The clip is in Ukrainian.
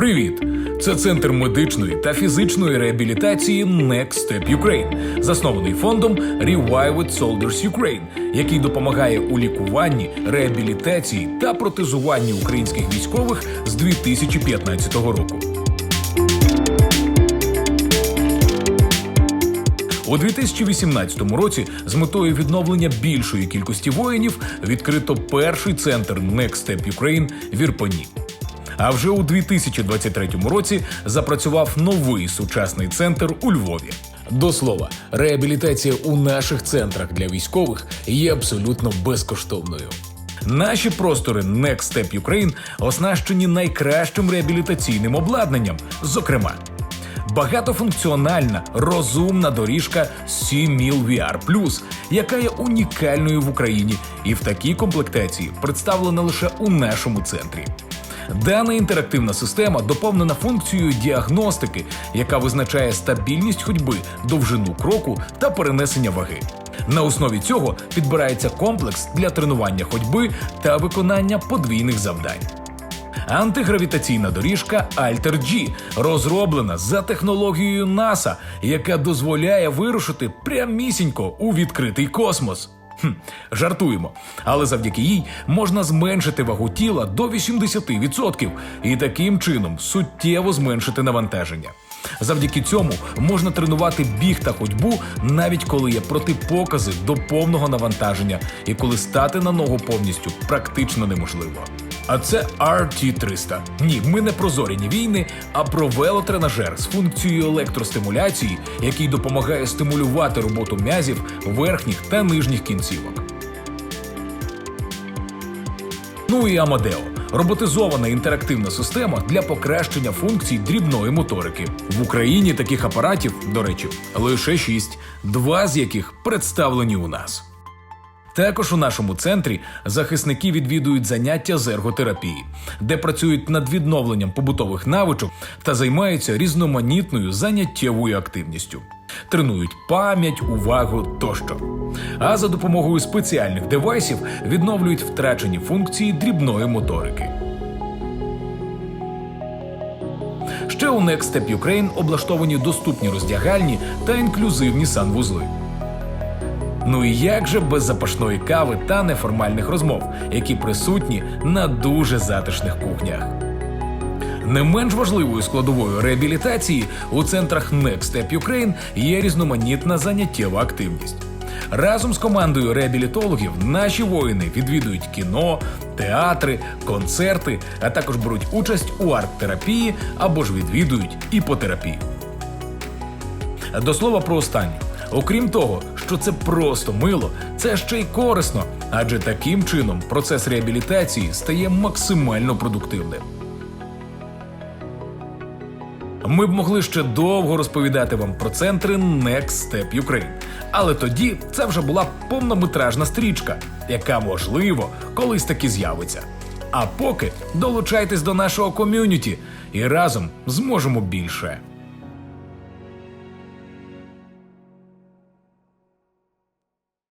Привіт! Це центр медичної та фізичної реабілітації Next Step Ukraine, заснований фондом Revived Soldiers Ukraine, який допомагає у лікуванні, реабілітації та протезуванні українських військових з 2015 року. У 2018 році з метою відновлення більшої кількості воїнів відкрито перший центр Next Step Ukraine в Ірпені. А вже у 2023 році запрацював новий сучасний центр у Львові. До слова, реабілітація у наших центрах для військових є абсолютно безкоштовною. Наші простори Next Step Ukraine оснащені найкращим реабілітаційним обладнанням, зокрема. Багатофункціональна розумна доріжка C-Mil VR+, яка є унікальною в Україні і в такій комплектації представлена лише у нашому центрі. Дана інтерактивна система доповнена функцією діагностики, яка визначає стабільність ходьби, довжину кроку та перенесення ваги. На основі цього підбирається комплекс для тренування ходьби та виконання подвійних завдань. Антигравітаційна доріжка Alter G розроблена за технологією НАСА, яка дозволяє вирушити прямісінько у відкритий космос. Хм, жартуємо, але завдяки їй можна зменшити вагу тіла до 80% і таким чином суттєво зменшити навантаження. Завдяки цьому можна тренувати біг та ходьбу, навіть коли є протипокази до повного навантаження і коли стати на ногу повністю практично неможливо. А це RT300. Ні, ми не про зоряні війни, а про велотренажер з функцією електростимуляції, який допомагає стимулювати роботу м'язів верхніх та нижніх кінцівок. Ну і Амадео роботизована інтерактивна система для покращення функцій дрібної моторики. В Україні таких апаратів, до речі, лише шість, два з яких представлені у нас. Також у нашому центрі захисники відвідують заняття з ерготерапії, де працюють над відновленням побутових навичок та займаються різноманітною заняттєвою активністю, тренують пам'ять, увагу тощо. А за допомогою спеціальних девайсів відновлюють втрачені функції дрібної моторики. Ще у Next Step Ukraine облаштовані доступні роздягальні та інклюзивні санвузли. Ну і як же без запашної кави та неформальних розмов, які присутні на дуже затишних кухнях. Не менш важливою складовою реабілітації у центрах Next Step Ukraine є різноманітна заняттєва активність. Разом з командою реабілітологів наші воїни відвідують кіно, театри, концерти, а також беруть участь у арт-терапії або ж відвідують іпотерапію. До слова про останню. Окрім того, що це просто мило, це ще й корисно, адже таким чином процес реабілітації стає максимально продуктивним. Ми б могли ще довго розповідати вам про центри Next Step Ukraine. Але тоді це вже була повнометражна стрічка, яка можливо колись таки з'явиться. А поки долучайтесь до нашого ком'юніті і разом зможемо більше.